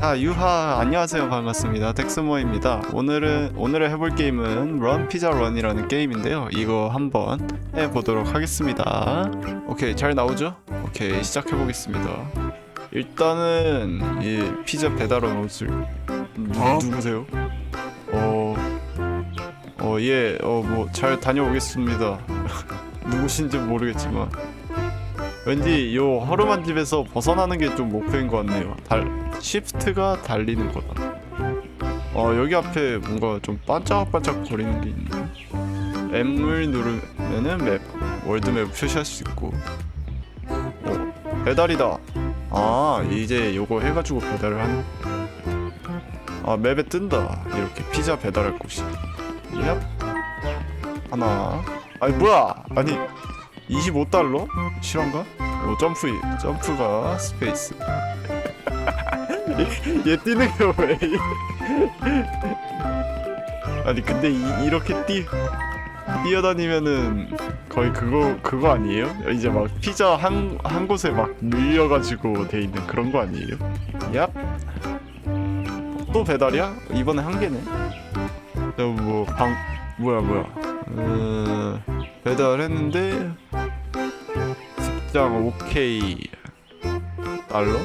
자 유하 안녕하세요 반갑습니다 덱스모입니다 오늘은 오늘 해볼 게임은 런 피자 런이라는 게임인데요 이거 한번 해보도록 하겠습니다 오케이 잘 나오죠? 오케이 시작해 보겠습니다 일단은 이 피자 배달원 옷을 누, 어? 누구세요? 어 어예어 뭐 잘 다녀오겠습니다 누구신지 모르겠지만 왠지 요 허름한 집에서 벗어나는 게 좀 목표인 것 같네요. 달 시프트가 달리는 거다. 어 여기 앞에 뭔가 좀 반짝반짝 거리는 게 있네. M을 누르면은 맵 월드맵 표시할 수 있고. 어 배달이다. 아 이제 요거 해가지고 배달을 하는. 아 맵에 뜬다. 이렇게 피자 배달할 곳이. 얍. 하나. 아니 뭐야? 아니 25달러? 실화인가? 오 점프 점프가 스페이스 얘 뛰는 거왜 아니 근데 이, 이렇게 뛰 뛰어다니면은 거의 그거 그거 아니에요? 이제 막 피자 한, 한 곳에 막 밀려가지고 돼 있는 그런 거 아니에요? 얍. 또 배달이야? 이번에 한 개네. 뭐방 뭐야 뭐야. 어, 배달했는데 직장 오케이 달러?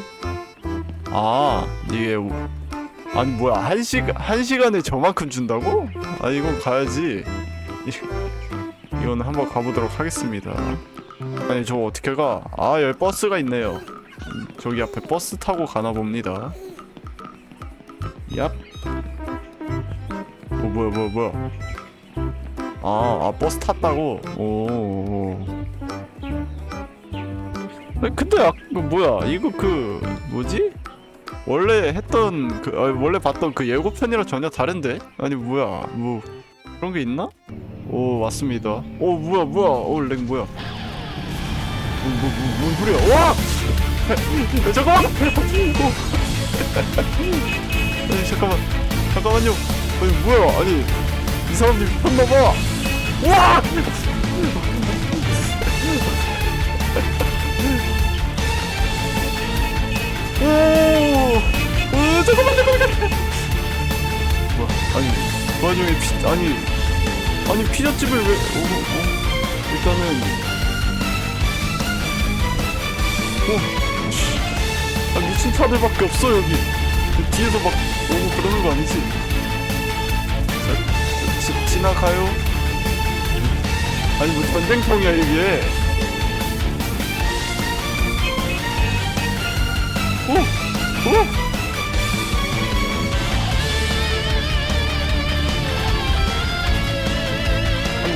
아 이게 오- 아니 뭐야 한 시간 한 시간에 저만큼 준다고? 아 이건 가야지 이- 이건 한번 가보도록 하겠습니다. 아니 저 어떻게 가? 아 여기 버스가 있네요. 음, 저기 앞에 버스 타고 가나 봅니다. 얍. 어 뭐야 뭐야 뭐야? 아, 아 버스 탔다고? 오. 근데 아, 그 뭐야? 이거 그 뭐지? 원래 했던 그 아, 원래 봤던 그 예고편이랑 전혀 다른데? 아니 뭐야? 뭐 그런 게 있나? 오 왔습니다. 오 뭐야 뭐야? 오렉 뭐야? 뭐, 뭐, 소리야? 와! 야, 잠깐만! 오. 아니 잠깐만 잠깐만요. 아니 뭐야? 아니 이 사람들 미쳤나봐. 와! 오! 오, 잠깐만, 잠깐만. 뭐야, 아니, 그 와중에 피, 아니, 아니, 피자집을 왜, 오, 오, 일단은, 오, 씨. 아, 미친 차들밖에 없어, 여기. 뒤에서 막 오고 그러는 거 아니지? 자, 지, 지나가요? 아니, 뭐 전쟁통이야, 이게. 오! 오!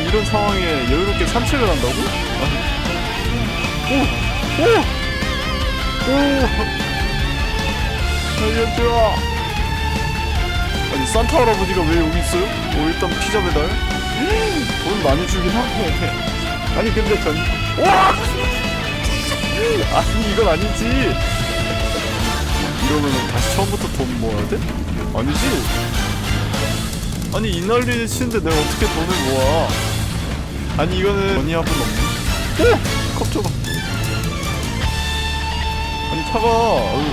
이런 상황에 여유롭게 산책을 한다고? 오! 오! 오! 살려줘! 아니 산타 할아버지가 왜 여기 있어요? 오 일단 피자 배달 돈 많이 주긴 하네 아니 근데 전 와! 아니 이건 아니지 이러면은 다시 처음부터 돈 모아야 돼? 아니지? 아니 이 난리 치는데 내가 어떻게 돈을 모아? 아니 이거는 money 합은 없. 오! 컵쳐봐. 아니 차가. 어휴.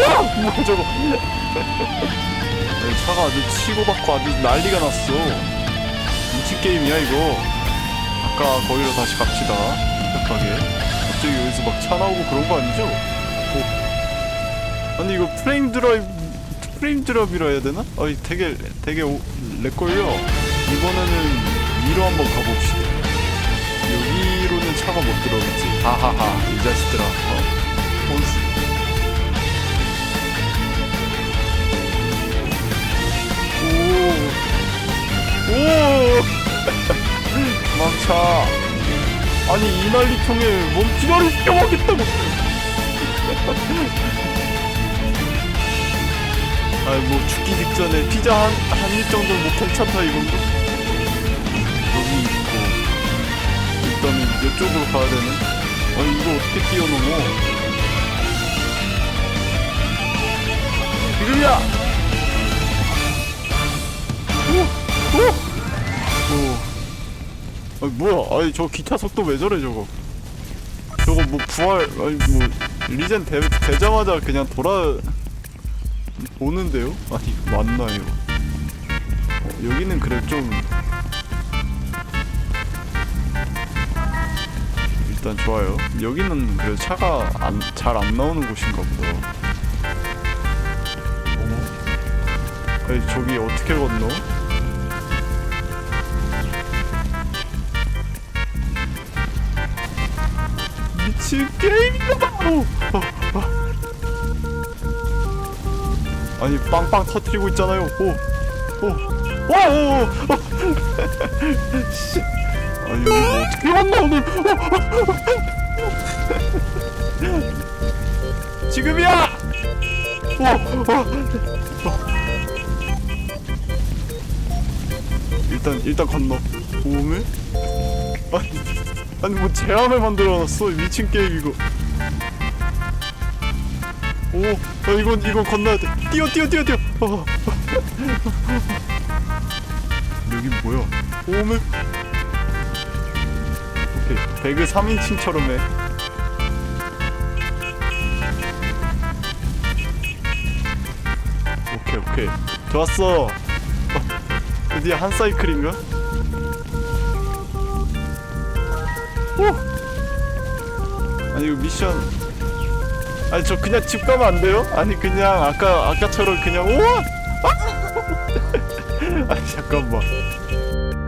와! 뭐야 저거? 아니, 차가 아주 치고받고 아주 난리가 났어. 미친 게임이야 이거. 아까 거기로 다시 갑시다. 급하게. 갑자기 여기서 막 차 나오고 그런 거 아니죠? 아니 이거 프레임 드라이브 프레임 드랍이라 해야 되나? 아니 되게 되게 오- 렉걸려 이번에는 위로 한번 가봅시다 여기로는 차가 못 들어오겠지 하하하 이 자식들아 어. 혼수 오! 오! 망차 아니 이 난리통에 뭔 피자를 시켜먹겠다고 아이 뭐 죽기 직전에 피자 한 한 입 정도는 뭐 괜찮다 이건 일단은 이쪽으로 가야 되네. 아니 이거 어떻게 끼워놓어? 지금이야! 오! 오! 오! 아니 뭐야? 아니 저 기차 속도 왜 저래 저거? 저거 뭐 부활 아니 뭐 리젠 되, 되자마자 그냥 돌아 오는데요? 아니 맞나요? 어, 여기는 그래 좀 일단 좋아요. 여기는 그래 차가 잘 안 나오는 곳인가 보다. 아니 저기 어떻게 건너? 미친 게임이다. 어, 어, 어. 아니 빵빵 터트리고 있잖아요. 오, 오, 오, 오, 오. 씨. 아니 여기 뭐 어떻게 왔나 오늘? 오. 지금이야. 오, 오. 오. 일단 일단 건너. 오메? 아니 아니 뭐 제한을 만들어놨어 미친 게임 이거. 오, 어, 이건 이건 건너야 돼. 뛰어, 뛰어, 뛰어, 뛰어. 어. 여기 뭐야? 오 배그 3인칭처럼 해. 오케이, 오케이. 좋았어. 어, 드디어 한 사이클인가? 오. 아니 이거 미션 아니 저 그냥 집 가면 안 돼요? 아니 그냥 아까 아까처럼 그냥 우와! 아! 아니 잠깐만.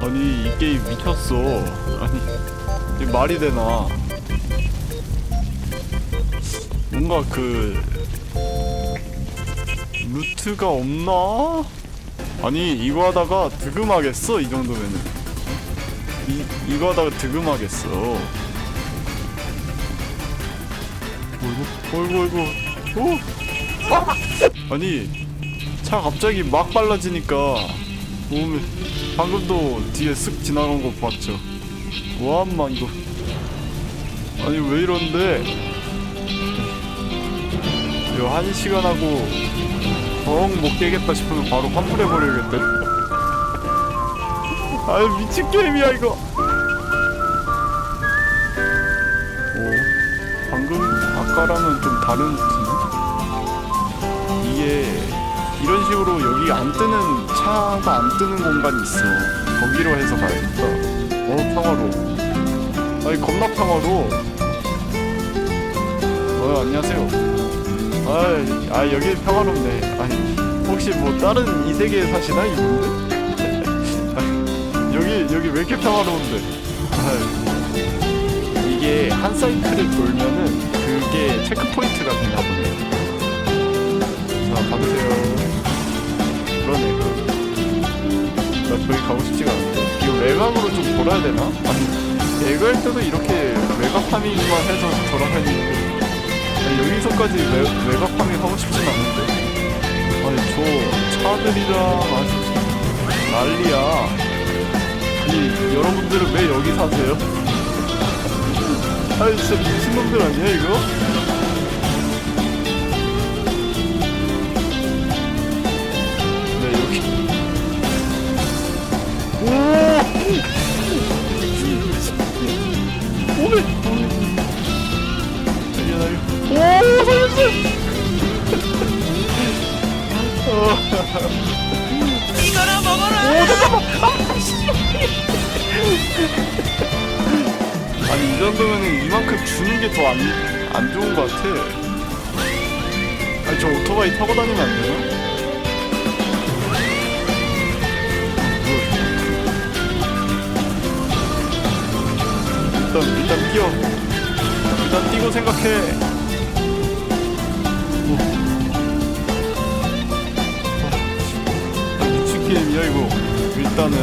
아니 이 게임 미쳤어. 이게 말이 되나? 뭔가 그 루트가 없나? 아니 이거 하다가 득음하겠어 이 정도면은. 이 이거 하다가 득음하겠어. 어이구 어이구 어이구 오! 아! 아니 차 갑자기 막 빨라지니까 몸에 방금도 뒤에 쓱 지나간 거 봤죠 와엄마 이거 아니 왜 이런데 이거 한 시간 하고 엉못 깨겠다 싶으면 바로 환불해버려야겠대 아유 미친 게임이야 이거 오 방금 아까랑은 좀 다른 루트네. 이게 이런 식으로 여기 안 뜨는 차가 안 뜨는 공간이 있어. 거기로 해서 가야겠다. 어 평화로. 아니 겁나 평화로. 어 안녕하세요. 아, 아 여기 평화롭네. 아니 혹시 뭐 다른 이 세계에 사시나 이분들? 여기 여기 왜 이렇게 평화로운데? 아, 이게 한 사이클을 돌면은 그게 체크 포인트가 되나 보네요. 자 받으세요. 이거 좀 돌아야 되나? 아니 배그할 때도 이렇게 외곽 파밍만 해서 돌아다니는데 아니, 여기서까지 외, 외곽 파밍 하고 싶진 않은데. 아니 저 차들이랑 아주 난리야. 아니 여러분들은 왜 여기 사세요? 아니 진짜 미친놈들 아니야 이거? 이거나 먹어라. 오 잠깐만! 아니 이 정도면은 이만큼 주는 게 더 안 안 좋은 것 같아. 아니 저 오토바이 타고 다니면 안 되나? 일단 일단 뛰어. 일단 뛰고 생각해. 일단은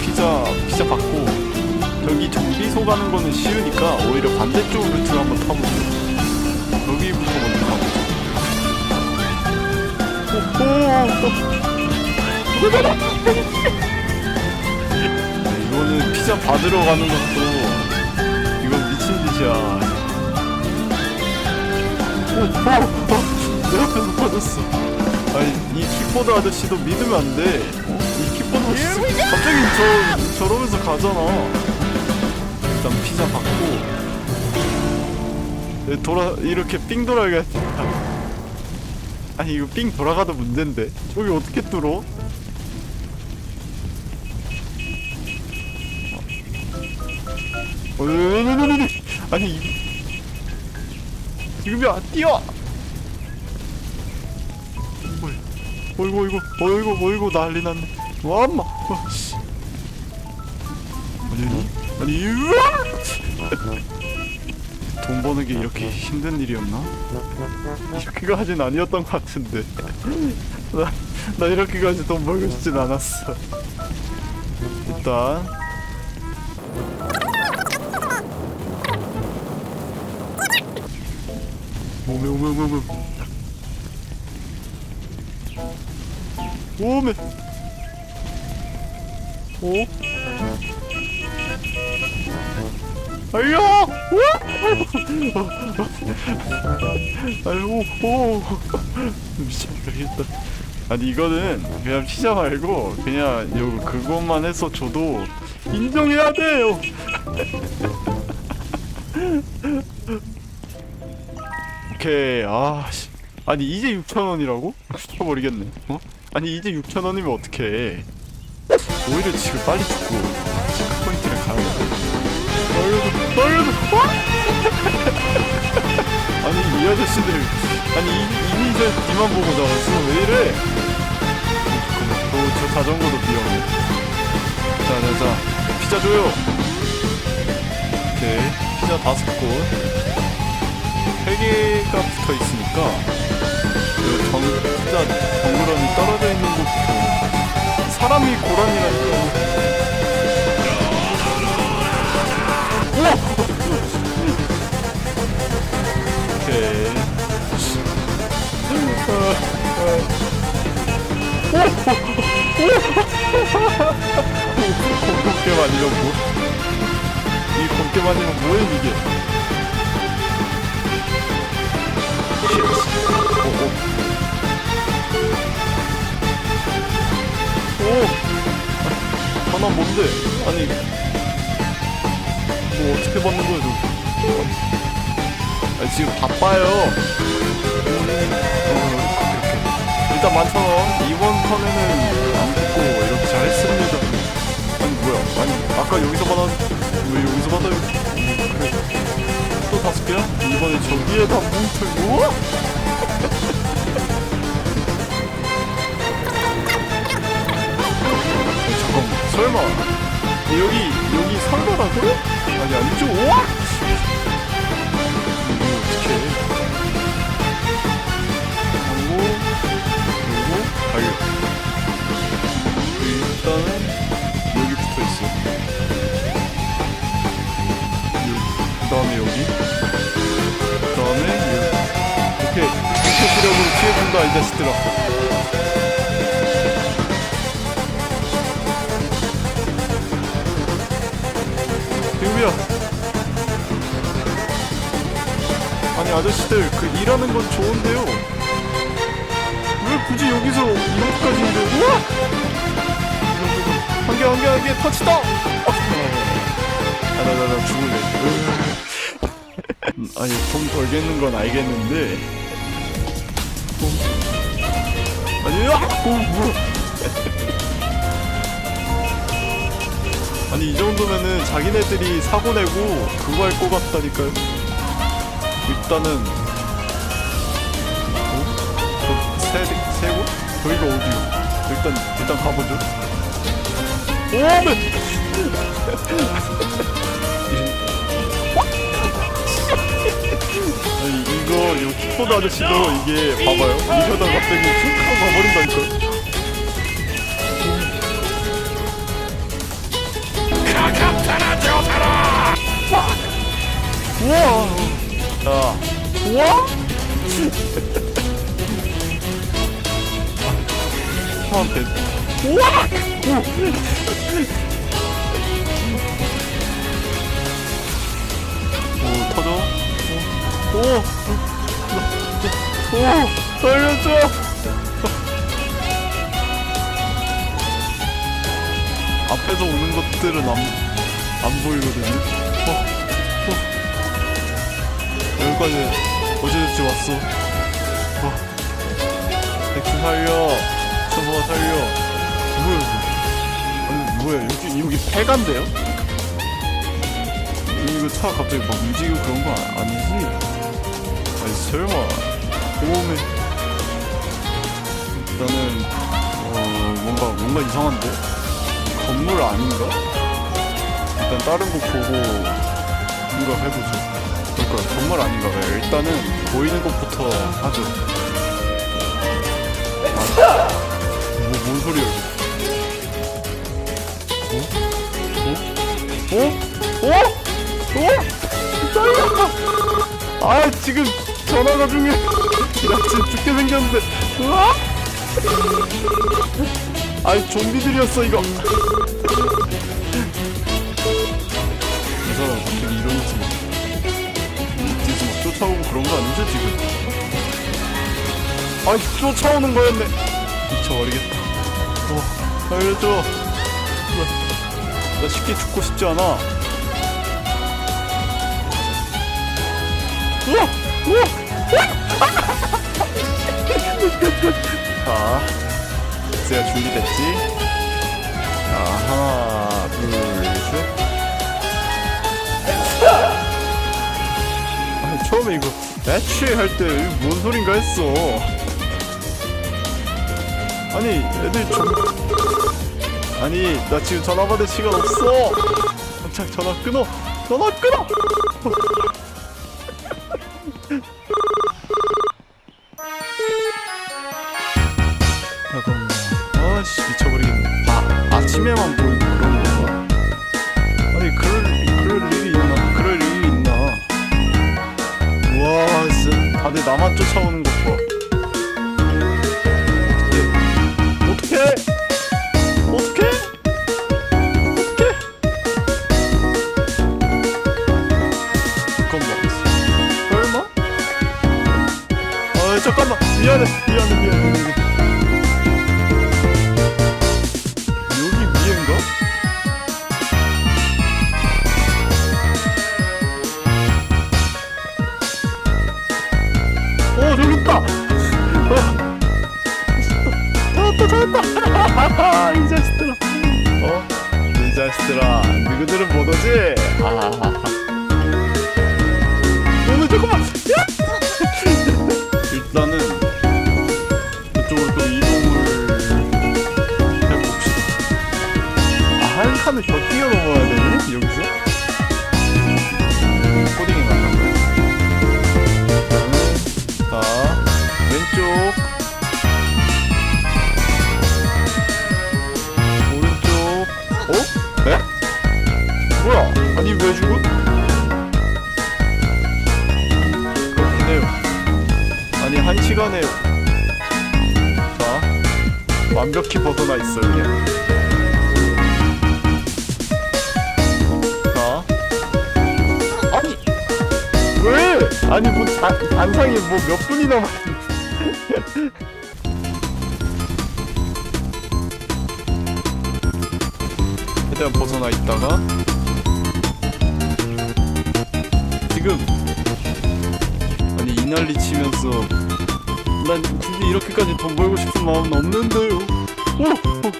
피자 피자 받고 저기 정비소 가는 거는 쉬우니까 오히려 반대쪽 루트를 한번 타보죠. 여기부터 먼저 가보죠. 오, 네, 이거는 피자 받으러 가는 것도 이건 미친 짓이야. 내 앞에서 터졌어. 아니 이 킥보드 아저씨도 믿으면 안 돼. 갑자기 저 저러면서 가잖아. 일단 피자 받고 네, 돌아 이렇게 삥 돌아야겠다. 아니 이거 삥 돌아가도 문제인데 저기 어떻게 뚫어? 어, 어이이이이이 아니 이- 지금이야 뛰어! 어이, 어이구 어이구 어이구 어이구 난리 났네 와 엄마. 아니 아니 으아! 돈 버는 게 이렇게 힘든 일이었나? 이렇게까진 아니었던 것 같은데 나, 나 이렇게까지 돈 벌고 싶진 않았어 일단 오메 오메 오메 오메 오메 오? 아ಯ್요! 아이고, 오! 미쳐버리겠다. 아니, 이거는 그냥 피자 말고, 그냥 요, 그것만 해서 줘도 인정해야 돼요! 오케이, 아, 씨. 아니, 이제 6,000원이라고? 미쳐버리겠네. 어? 아니, 이제 6,000원이면 어떡해. 오히려 지금 빨리 죽고, 체크 포인트를 가야겠다. 날려줘 날려줘 어? 아니 이 아저씨들 아니 이, 이제 뒤만 보고 나갔어 왜 이래 잠깐만 저, 저 자전거도 위험해 자자 자 피자 줘요 오케이 피자 다섯 곳 세 개가 붙어 있으니까 그 정, 피자 덩그러니 떨어져 있는 곳부터 사람이 고라니라니까 오케이. 곱게 만이면 뭐? 이 곱게 만이면 뭐해 이게? 오, 오. 하나 뭔데? 아니, 뭐 어떻게 받는 거야 저? 아, 지금 바빠요. 어, 일단 만천 원 이번 턴에는 안 붙고 이렇게 잘했습니다. 아니 뭐야? 아니 아까 여기서 받았 왜 여기서 받아요? 음, 그래. 또 다섯 개야? 이번에 저기에다 뭉쳐. 우 설마. 여기 여기 상가라고요? 아니 아니죠? 우와! 어떡해. 하고 그리고 가격. 일단은 여기 붙어 있어. 그 다음에 여기. 그 다음에 여기. 오케이. 공포수력으로 피해준다 이 자식들아 대우야 아니 아저씨들 그 일하는 건 좋은데요. 왜 굳이 여기서 이렇게까지인데 우와! 한개 한 개 한 개 터치다! 아나나나 죽을래. 음, 아니 돈 벌겠는 건 알겠는데. 어. 아니 야 어, 뭐야 아니 이 정도면은 자기네들이 사고 내고 그거 할 것 같다니까요 일단은 어? 저세 세 곳? 저희가 어디요? 일단 일단 가보죠. 오메! 아니 이거 이거 키보드 아저씨도 이게 봐봐요. 이러다 갑자기 우와! 저한테 우와! 오, 터져? 오! 오! 오! 살려줘! 앞에서 오는 것들은 안, 안 보이거든요? 어, 어. 여기까지 어제같이 왔어. 어. 맥주 살려 서버가 살려 뭐야 이거 아니 뭐야 여기 여기 폐가인데요? 이거 차 갑자기 막 움직이고 그런 거 아, 아니지? 아니 설마 오메 일단은 어 뭔가 뭔가 이상한데 건물 아닌가? 일단 다른 곳 보고 생각해보죠. 그러니까 건물 아닌가 봐요. 일단은 보이는 곳부터 하죠. 아, 뭐, 뭔 소리야 이거? 어? 어? 어? 어? 살려! 아 지금 전화가 중요해. 나 지금 죽게 생겼는데. 으아! 아이 좀비들이었어 이거. 아니죠 지금? 아이 쫓아오는 거였네. 미쳐버리겠다. 어 살려줘. 나, 나 쉽게 죽고 싶지 않아. 우와! 우와! 자, 이제야 준비됐지? 자, 하나, 둘, 셋. 아니, 처음에 이거 애취 할때 뭔 소린가 했어. 아니, 애들 좀. 아니, 나 지금 전화 받을 시간 없어. 당장 전화 끊어. 전화 끊어. 다들 나만 쫓아오는 것 봐. 칸을 더 뛰어 넘어야 되네? 여기서? 코딩이 거야. 자, 왼쪽. 오른쪽. 어? 에? 뭐야? 아니, 왜 죽음? 그렇긴 해요. 아니, 한 시간에. 자, 완벽히 벗어나 있어요, 그냥. 아니 뭐 단, 단상이 뭐 몇 분이나 만 최대한 벗어나 있다가 지금 아니 이 난리 치면서 난 굳이 이렇게까지 돈 벌고 싶은 마음은 없는데요 오! 오!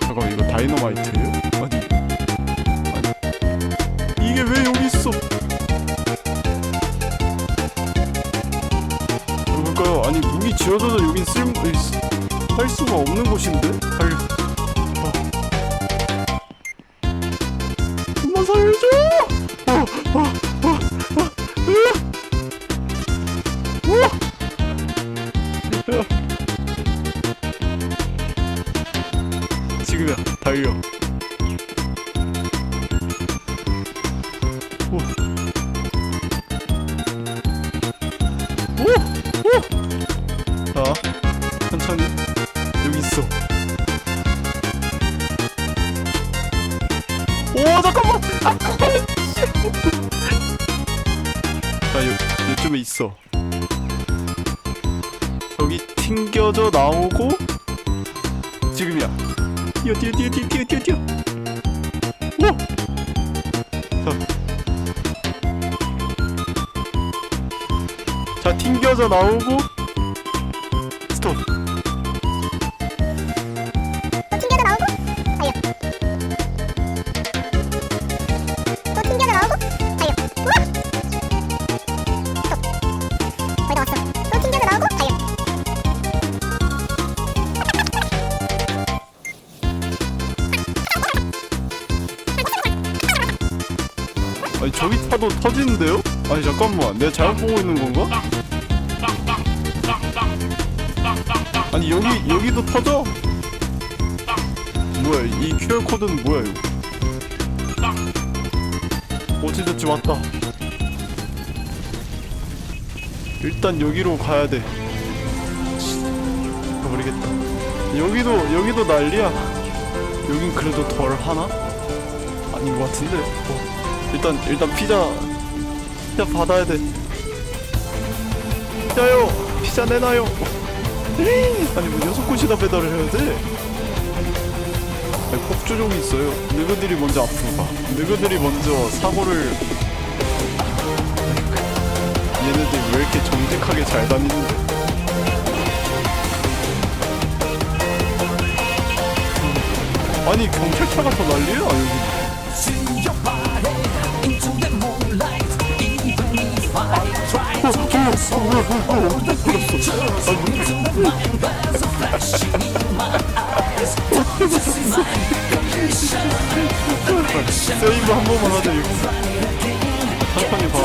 잠깐 이거 다이너마이트예요? 아니 이게 왜 여기 있어? 지어져도 여긴 쓸, 할 수가 없는 곳인데? 살. 아, 자, 요, 요쯤에 있어. 여기 튕겨져 나오고 지금이야. 뛰어, 뛰어, 뛰어, 뛰어, 뛰어, 뛰어, 뛰어. 오! 자, 튕겨져 나오고 스톤 아니 잠깐만 내가 잘못 보고 있는 건가? 아니 여기 여기도 터져? 뭐야 이 QR 코드는 뭐야 이거? 어찌됐지 왔다. 일단 여기로 가야 돼. 가버리겠다. 여기도 여기도 난리야. 여긴 그래도 덜 하나? 아닌 것 같은데. 어. 일단 일단 피자 피자 받아야 돼. 피자요. 피자 내놔요. 아니 뭐 여섯 곳이나 배달을 해야 돼? 아니, 폭주족이 있어요. 너희들이 먼저 앞으로 가. 너희들이 먼저 사고를. 얘네들 왜 이렇게 정직하게 잘 다니는데? 아니 경찰차가 더 난리야 여기. 세이브 한 번만 하자 여기. 천천히 봐.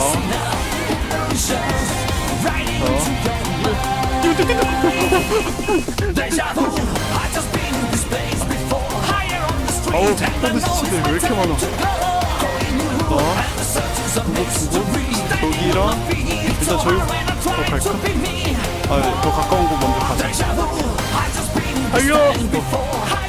아우 포드 시치들 왜 이렇게 많아? 어? 그거 두고 여기랑 일단 저기 더 갈까? 아, 더 가까운 곳 먼저 가자. 달려!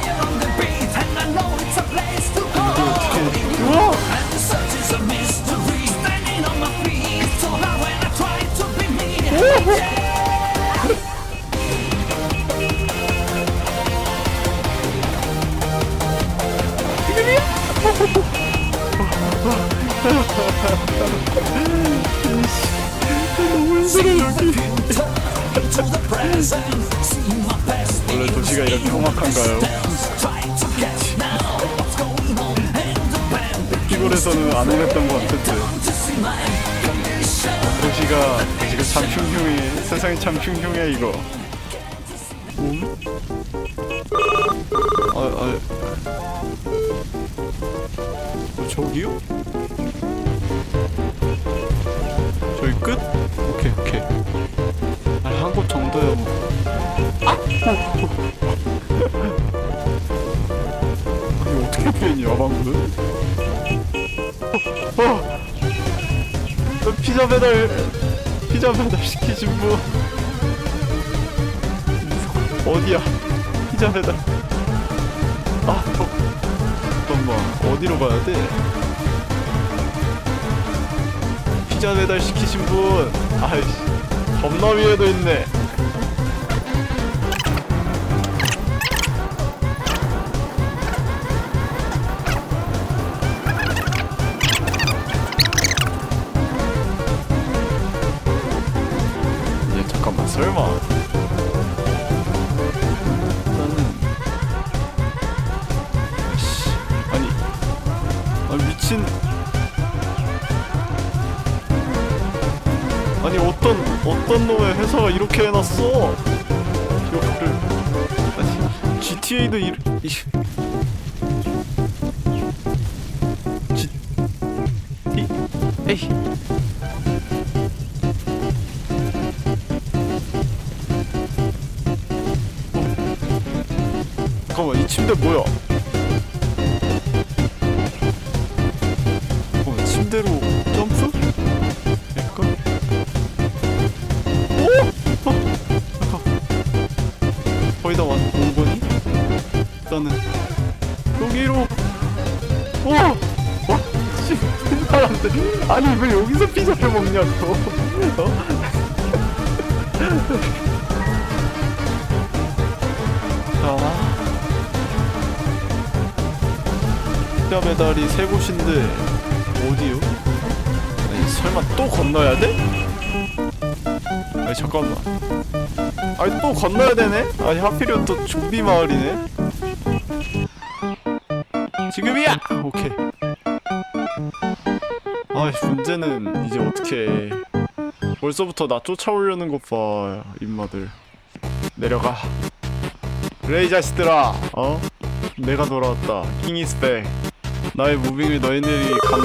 원래 도시가 이렇게 험악한가요? 시골에서는 안 오랬던 것 같은데 도시가 도시가 참 흉흉해 세상이 참 흉흉해 이거 음? 아, 아, 어, 저기요? 끝? 오케이 오케이. 아니 한곳 정도야 뭐. 아니 어떻게 피했냐 방금? 어, 어. 어, 피자 배달 피자 배달 시키신 분. 어디야? 피자 배달. 아 어. 잠깐만 어디로 가야 돼 피자 배달 시키신 분. 아이씨 겁나 위에도 있네 회사가 이렇게 해놨어. 이거를. 아니 GTA도 이, 이 에이 잠깐만 이 침대 뭐야? 잠깐만 침대로 아니 왜 여기서 피자를 먹냐고 어? 자 피자 배달이 세 곳인데 어디요? 아니 설마 또 건너야 돼? 아니 잠깐만 아니 또 건너야 되네? 아니 하필이면 또 좀비 마을이네 지금이야! 오케이 문제는 이제 어떻게 해. 벌써부터 나 쫓아오려는 것봐 임마들. 내려가. 그래 이 자식들아! 어? 내가 돌아왔다. 킹이스 백 나의 무빙을 너희들이 감...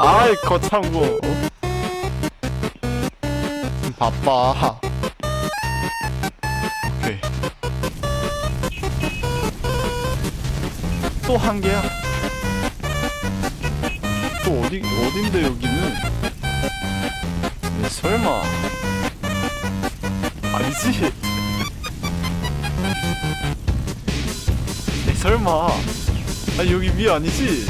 아이 거참고. 어? 좀 바빠. 오케이. 또 한 개야? 또 어디 어딘데 여기는? 네, 설마. 아니지. 네, 설마. 아 여기 위 아니지?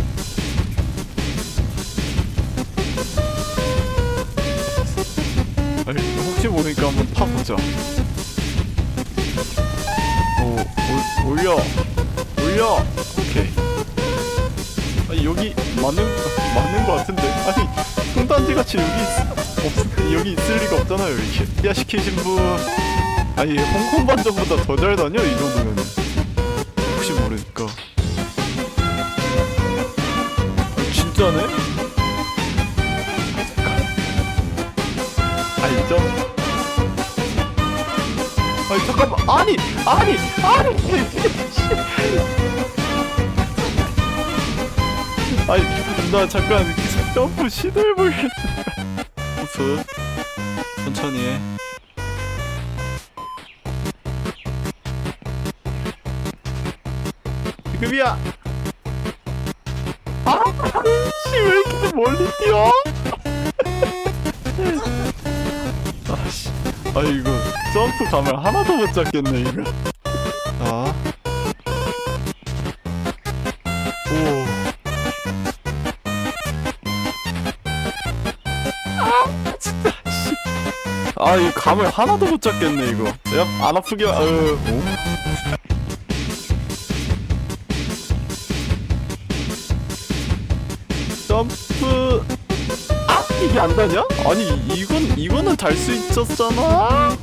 아니, 혹시 모르니까 한번 타보자. 오 올, 올려. 올려 여기 맞는 맞는 거 같은데? 아니 통단지 같이 여기 있, 없 여기 있을 리가 없잖아요 이렇게 야 시키신 분. 아니 홍콩 반전보다 더 잘 다녀 이 정도면. 혹시 모르니까. 아, 진짜네? 아니죠 아니 잠깐만. 아니 아니 아니 아니 나 잠깐 점프 시도해 보겠다. 호프 천천히 해. 지금이야. 아 씨 왜 이렇게 멀리 뛰어? 아씨. 아 이거 점프 가면 하나도 못 잡겠네 이거 아 이거 감을 하나도 못 잡겠네 이거 야 안 아프게 어. 오? 점프 아 이게 안 다냐? 아니 이건 이거는 달 수 있었잖아.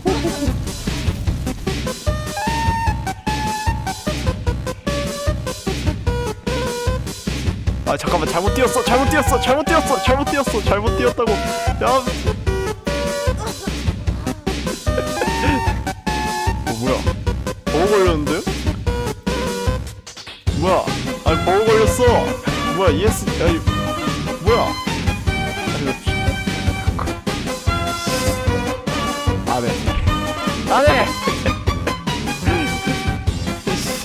아 잠깐만 잘못 뛰었어 잘못 뛰었어 잘못 뛰었어 잘못 뛰었어 잘못 뛰었다고 야 버거 걸렸는데요? 뭐야? 아니 버거 걸렸어? 뭐야 ES 아니 뭐야? 안해 안해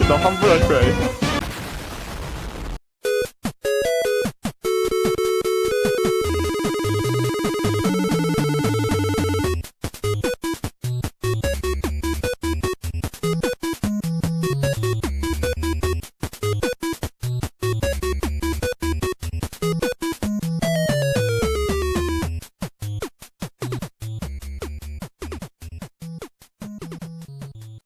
나 환불할 거야 이거